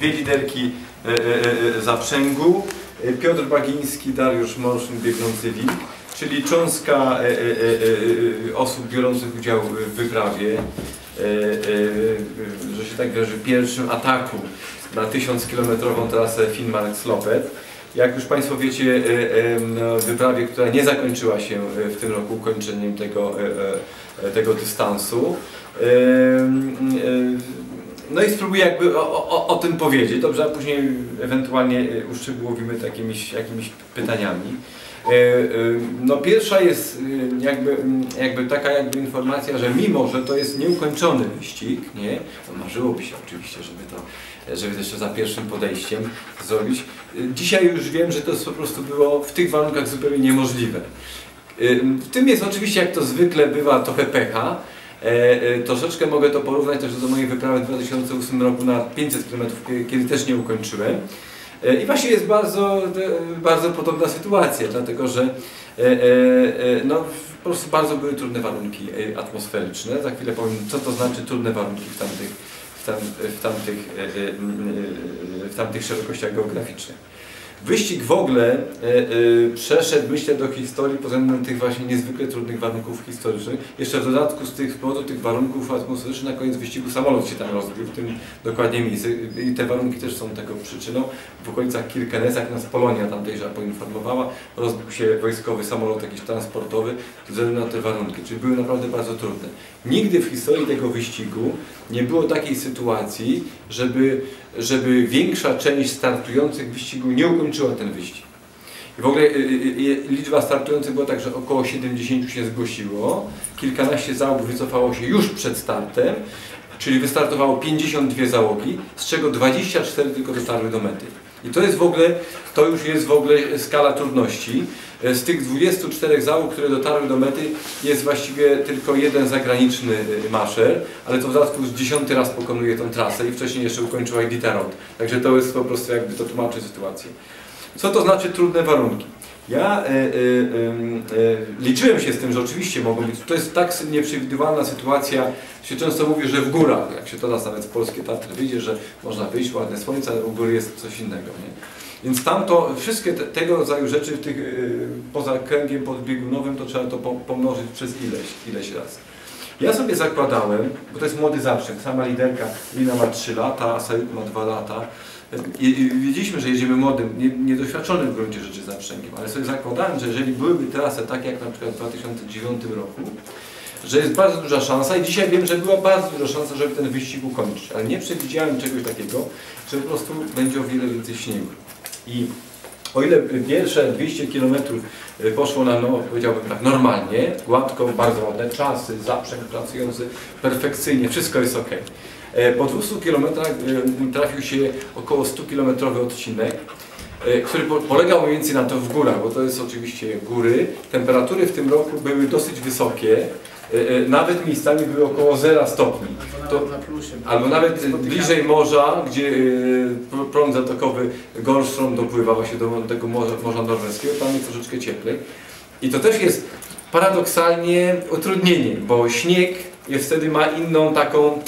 Dwie liderki e, e, e, zaprzęgu, e, Piotr Bagiński, Dariusz Morszyn, biegnący WIG, czyli cząstka e, e, e, e, osób biorących udział w wyprawie, e, e, że się tak wyrażę, pierwszym ataku na 1000-kilometrową trasę Finnmark-Slopet. Jak już Państwo wiecie, e, e, no, wyprawie, która nie zakończyła się e, w tym roku ukończeniem tego, e, e, tego dystansu. No i spróbuję jakby o, o, o tym powiedzieć, dobrze, a później ewentualnie e, uszczegółowimy jakimiś, jakimiś pytaniami. E, e, No pierwsza jest jakby, jakby taka jakby informacja, że mimo, że to jest nieukończony wyścig, nie, to marzyłoby się oczywiście, żeby to, żeby jeszcze za pierwszym podejściem zrobić. Dzisiaj już wiem, że to po prostu było w tych warunkach zupełnie niemożliwe. W tym jest oczywiście, jak to zwykle bywa, trochę pecha. E, e, troszeczkę mogę to porównać też do mojej wyprawy w 2008 roku na 500 km, kiedy też nie ukończyłem. E, I właśnie jest bardzo, bardzo podobna sytuacja, dlatego że no, po prostu bardzo były trudne warunki atmosferyczne. Za chwilę powiem, co to znaczy trudne warunki w tamtych, w tam, w tamtych, w tamtych szerokościach geograficznych. Wyścig w ogóle e, e, przeszedł, myślę, do historii pod względem tych właśnie niezwykle trudnych warunków historycznych. Jeszcze w dodatku z tych z powodu tych warunków atmosferycznych na koniec wyścigu samolot się tam rozbił, w tym dokładnie miejsce. I te warunki też są tego przyczyną. W okolicach Kirkenes, jak nas Polonia tamtejsza poinformowała, rozbił się wojskowy samolot jakiś transportowy ze względu na te warunki, czyli były naprawdę bardzo trudne. Nigdy w historii tego wyścigu nie było takiej sytuacji, żeby, żeby większa część startujących wyścigu nie ukończyła ten wyścig. I w ogóle y, y, y, liczba startujących była tak, że około 70 się zgłosiło, kilkanaście załóg wycofało się już przed startem, czyli wystartowało 52 załogi, z czego 24 tylko dotarły do mety. I to jest w ogóle, to już jest w ogóle skala trudności. Z tych 24 załóg, które dotarły do mety, jest właściwie tylko jeden zagraniczny y, maszer, ale to w dodatku z dziesiąty raz pokonuje tą trasę i wcześniej jeszcze ukończyła Rond. Także to jest po prostu jakby to tłumaczy sytuację. Co to znaczy trudne warunki? Ja e, e, e, liczyłem się z tym, że oczywiście mogą być. To jest tak nieprzewidywalna sytuacja, się często mówi, że w górach, jak się to nas nawet w polskie Tatry wyjdzie, że można wyjść, ładne słońce, ale u góry jest coś innego. Nie? Więc tamto, wszystkie te, tego rodzaju rzeczy tych, poza kręgiem podbiegunowym, to trzeba to po, pomnożyć przez ileś, ileś razy. Ja sobie zakładałem, bo to jest młody zaprzęg, sama liderka Lina ma 3 lata, a Sayuk ma 2 lata. Wiedzieliśmy, że jedziemy młodym, nie- niedoświadczonym w gruncie rzeczy zaprzęgiem, ale sobie zakładałem, że jeżeli byłyby trasy takie jak na przykład w 2009 roku, że jest bardzo duża szansa i dzisiaj wiem, że była bardzo duża szansa, żeby ten wyścig ukończyć, ale nie przewidziałem czegoś takiego, że po prostu będzie o wiele więcej śniegu. I o ile pierwsze 200 km poszło nam, no, powiedziałbym tak, normalnie, gładko, bardzo ładne czasy, zaprzęg pracujący perfekcyjnie, wszystko jest ok. Po 200 km trafił się około 100 km odcinek, e, który po- polegał mniej więcej na to w górach, bo to jest oczywiście góry. Temperatury w tym roku były dosyć wysokie, e, e, nawet miejscami były około 0 stopni. To. Albo nawet bliżej morza, gdzie y, prąd zatokowy Gorstrom dopływał się do tego morza, morza norweskiego, tam jest troszeczkę cieplej. I to też jest paradoksalnie utrudnienie, bo śnieg jest wtedy ma inną taką,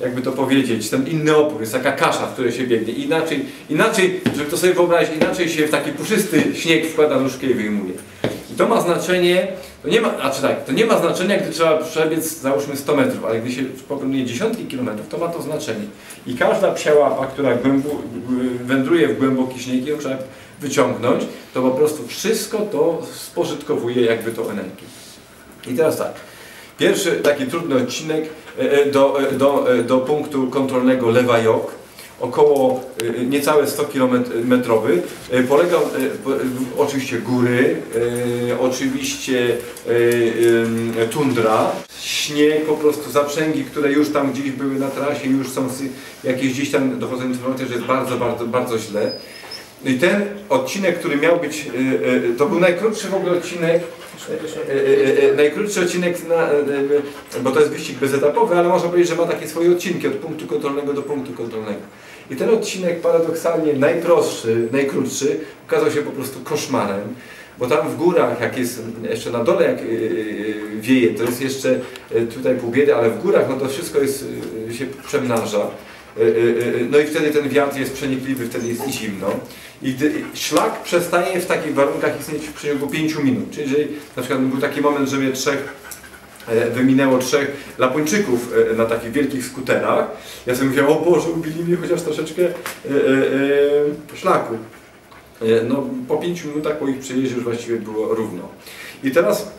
jakby to powiedzieć, ten inny opór, jest taka kasza, w której się biegnie. Inaczej, inaczej, żeby to sobie wyobrazić, inaczej się w taki puszysty śnieg wkłada nóżkę i wyjmuje. I to ma znaczenie, to nie ma, znaczy tak, to nie ma znaczenia, gdy trzeba przebiec załóżmy 100 metrów, ale gdy się pokonuje dziesiątki kilometrów, to ma to znaczenie. I każda psia łapa, która głębu, wędruje w głęboki śnieg ją trzeba wyciągnąć, to po prostu wszystko to spożytkowuje jakby to energię. I teraz tak, pierwszy taki trudny odcinek e, e, do, e, do, do punktu kontrolnego Lewa Jok, około e, niecałe 100 km polegał e, po- w- oczywiście góry, oczywiście tundra, śnieg, po prostu zaprzęgi, które już tam gdzieś były na trasie, już są jakieś gdzieś tam dochodzą informacje, że jest bardzo, bardzo, bardzo źle. I ten odcinek, który miał być, e, e, to był najkrótszy w ogóle odcinek, e, najkrótszy odcinek, na, bo to jest wyścig bezetapowy, ale można powiedzieć, że ma takie swoje odcinki od punktu kontrolnego do punktu kontrolnego. I ten odcinek paradoksalnie najprostszy, najkrótszy, okazał się po prostu koszmarem, bo tam w górach, jak jest jeszcze na dole, jak wieje, to jest jeszcze tutaj pół biedy, ale w górach no to wszystko jest, się przemnaża. No i wtedy ten wiatr jest przenikliwy, wtedy jest zimno. I szlak przestaje w takich warunkach istnieć w przeciągu 5 minut. Czyli jeżeli na przykład był taki moment, że mnie trzech e, wyminęło trzech Lapończyków e, na takich wielkich skuterach. Ja sobie mówię, o Boże, ubili mnie chociaż troszeczkę e, szlaku. No, po 5 minutach po ich przejeździe już właściwie było równo. I teraz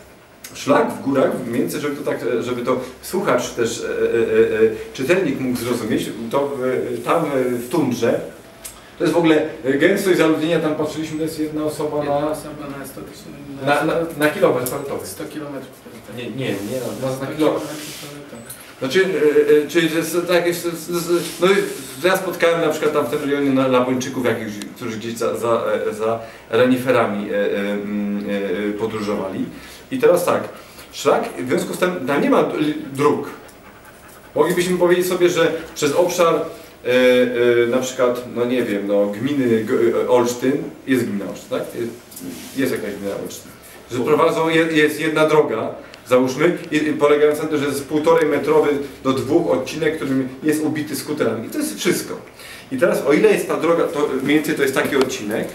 szlak w górach, między, żeby to, tak, żeby to słuchacz też, czytelnik mógł zrozumieć, to tam w tundrze, to jest w ogóle e, gęstość zaludnienia, tam patrzyliśmy, to jest jedna osoba Jedna na, osoba na 100 tysięcy. na, na, na kilometr kwadratowy. 100 kilometrów. Nie, nie, nie, na, na, 100 na kilometr. tak. Znaczy, e, e, czyli to jest tak, jest, no ja spotkałem na przykład tam w tym rejonie na Labończyków jakichś, którzy gdzieś za, za, za reniferami e, e, mm, e, podróżowali. I teraz tak, szlak, w związku z tym tam nie ma dróg. Moglibyśmy powiedzieć sobie, że przez obszar na przykład, no nie wiem, no gminy e, Olsztyn, jest gmina Olsztyn, tak? Jest, jest jakaś gmina Olsztyn. Że prowadzą, je- jest jedna droga, załóżmy, polegająca na tym, że jest półtorej metrowy do dwóch odcinek, którym jest ubity skuterami. I to jest wszystko. I teraz o ile jest ta droga, to mniej więcej to jest taki odcinek.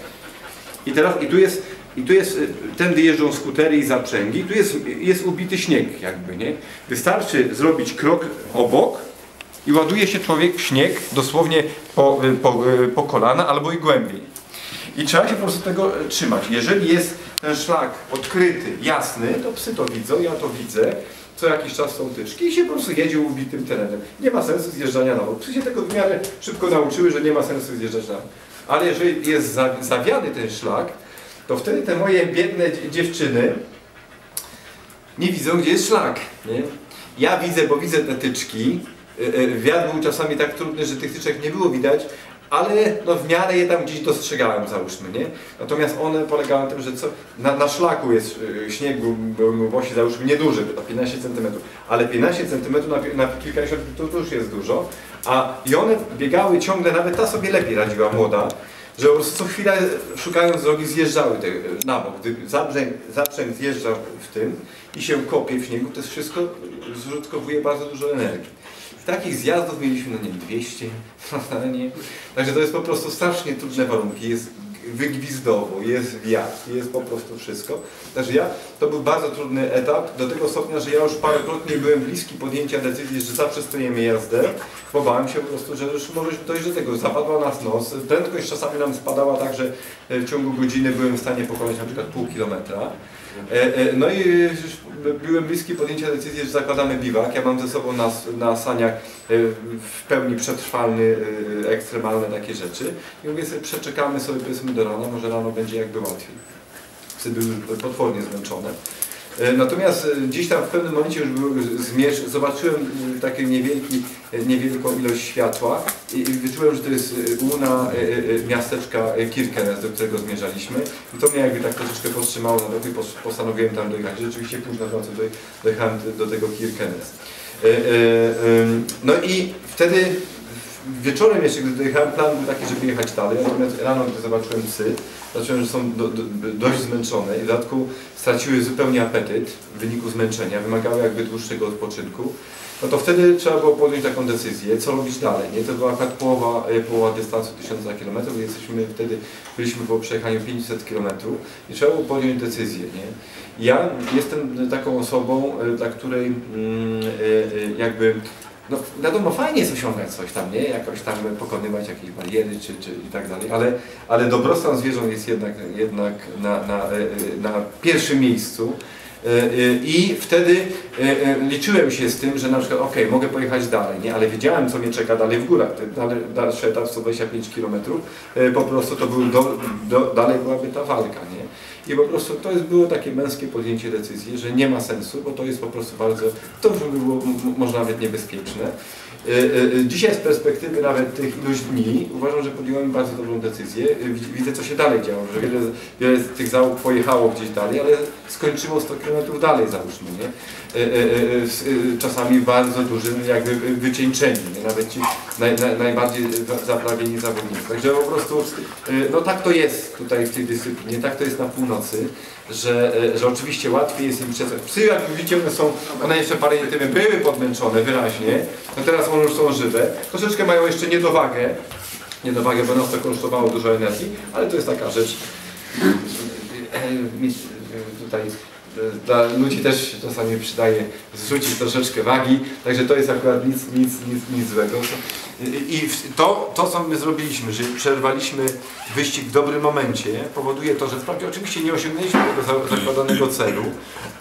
I teraz, i tu jest, i tu jest, tędy jeżdżą skutery i zaprzęgi, tu jest, jest ubity śnieg jakby, nie? Wystarczy zrobić krok obok i ładuje się człowiek w śnieg dosłownie po, y, po, y, po kolana albo i głębiej. I trzeba się po prostu tego e, trzymać. Jeżeli jest ten szlak odkryty, jasny, to psy to widzą, ja to widzę. Co jakiś czas są tyczki i się po prostu jedzie ubitym terenem. Nie ma sensu zjeżdżania na bok. Psy się tego w miarę szybko nauczyły, że nie ma sensu zjeżdżać na bok. Ale jeżeli jest za- zawiany ten szlak, to wtedy te moje biedne dzie- dziewczyny nie widzą, gdzie jest szlak. Nie? Ja widzę, bo widzę te tyczki. Y, y, Wiatr był czasami tak trudny, że tych tyczek nie było widać, ale no w miarę je tam gdzieś dostrzegałem, załóżmy, nie? Natomiast one polegały na tym, że co, na, na szlaku jest y, śnieg, głosi, załóżmy, nieduży, to 15 cm, ale 15 cm na, na kilkadziesiąt to już jest dużo, a i one biegały ciągle, nawet ta sobie lepiej radziła, młoda, że po prostu co chwilę szukając drogi zjeżdżały te, na bok. Gdy zaprzęg, zaprzęg zjeżdża w tym i się kopie w śniegu, to jest wszystko zużytkowuje bardzo dużo energii. Takich zjazdów mieliśmy, no nie wiem, 200 na nie. Także to jest po prostu strasznie trudne warunki. Jest wygwizdowo, jest wiatr, jest po prostu wszystko. Także ja, to był bardzo trudny etap, do tego stopnia, że ja już parokrotnie byłem bliski podjęcia decyzji, że zaprzestaniemy jazdę, bo bałem się po prostu, że już może dojść do tego. Zapadła nas noc, prędkość czasami nam spadała tak, że w ciągu godziny byłem w stanie pokonać na przykład pół kilometra. E, e, No i byłem bliski podjęcia decyzji, że zakładamy biwak. Ja mam ze sobą na, na saniach e, w pełni przetrwalny, ekstremalne takie rzeczy. I mówię sobie, przeczekamy sobie powiedzmy do rana, może rano będzie jakby łatwiej. Psy były potwornie zmęczone. E, Natomiast e, gdzieś tam w pewnym momencie już zobaczyłem e, takie niewielki, niewielką ilość światła i wyczułem, że to jest e, miasteczka Kirkenes, do którego zmierzaliśmy. I to mnie jakby tak troszeczkę powstrzymało na drogę i pos- postanowiłem tam dojechać. Rzeczywiście późno w nocy doj- dojechałem do tego Kirkenes. No i wtedy wieczorem jeszcze, gdy dojechałem, plan był taki, żeby jechać dalej, natomiast rano, gdy zobaczyłem psy, zobaczyłem, że są do, do, dość zmęczone i w dodatku straciły zupełnie apetyt w wyniku zmęczenia, wymagały jakby dłuższego odpoczynku, no to wtedy trzeba było podjąć taką decyzję, co robić dalej, nie? To była akurat połowa, e, połowa dystansu 1000 km, jesteśmy wtedy, byliśmy po przejechaniu 500 km i trzeba było podjąć decyzję, nie? Ja jestem taką osobą, e, dla której mm, e, jakby no wiadomo, fajnie jest osiągać coś tam, nie? Jakoś tam pokonywać jakieś bariery czy, czy i tak dalej, ale, ale dobrostan zwierząt jest jednak, jednak na, na, e, e, na pierwszym miejscu. E, I wtedy liczyłem się z tym, że na przykład ok, mogę pojechać dalej, nie? ale wiedziałem co mnie czeka dalej w górach. Dalszy etap 125 km, po prostu to był do, do, dalej byłaby ta walka. Nie? I po prostu to jest, było takie męskie podjęcie decyzji, że nie ma sensu, bo to jest po prostu bardzo, to by było może nawet niebezpieczne. E, e, Dzisiaj z perspektywy nawet tych iluś dni uważam, że podjąłem bardzo dobrą decyzję. E, Widz- Widzę, co się dalej działo, że wiele, wiele z tych załóg pojechało gdzieś dalej, ale skończyło 100 km dalej, załóżmy, nie? E, e, e, e, Czasami bardzo dużym jakby wycieńczeniu. Nie? Nawet ci naj, naj, najbardziej za- zaprawieni zawodnicy. Także po prostu, no tak to jest tutaj w tej dyscyplinie, tak to jest na północy, że, y, że oczywiście łatwiej jest im przez... Psy, jak widzicie, one są, one jeszcze parę dni temu były podmęczone wyraźnie, no teraz one już są żywe, troszeczkę mają jeszcze niedowagę, niedowagę, bo nas to kosztowało dużo energii, ale to jest taka rzecz, e, e, tutaj e, dla ludzi też czasami przydaje zrzucić troszeczkę wagi, także to jest akurat nic, nic, nic, nic złego. I to, to, co my zrobiliśmy, że przerwaliśmy wyścig w dobrym momencie, powoduje to, że wprawdzie oczywiście nie osiągnęliśmy tego za- zakładanego celu,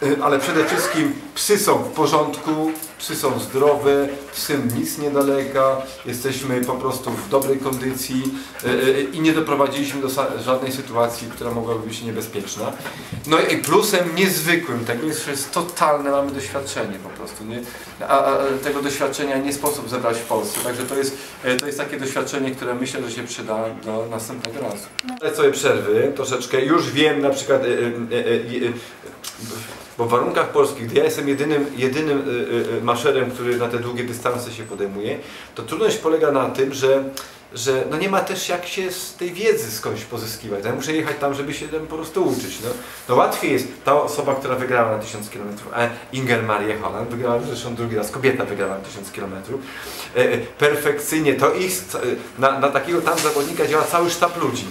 y, ale przede wszystkim psy są w porządku, psy są zdrowe, psy nic nie nalega, jesteśmy po prostu w dobrej kondycji y, y, i nie doprowadziliśmy do żadnej sytuacji, która mogłaby być niebezpieczna. No i plusem niezwykłym tego jest, że jest totalne mamy doświadczenie po prostu. Nie? A, a tego doświadczenia nie sposób zebrać w Polsce, także to jest, e, to jest takie doświadczenie, które myślę, że się przyda do następnego razu. Ale sobie przerwy troszeczkę, już wiem na przykład, e, e, e, e, bo w warunkach polskich, gdy ja jestem jedynym, jedynym e, e, maszerem, który na te długie dystanse się podejmuje, to trudność polega na tym, że że no nie ma też jak się z tej wiedzy skądś pozyskiwać. Ja muszę jechać tam, żeby się tam po prostu uczyć. No, no łatwiej jest ta osoba, która wygrała na 1000 km, Inger Marie Holland, wygrała zresztą drugi raz, kobieta wygrała na 1000 km, e, e, perfekcyjnie, to ich, na, na takiego tam zawodnika działa cały sztab ludzi.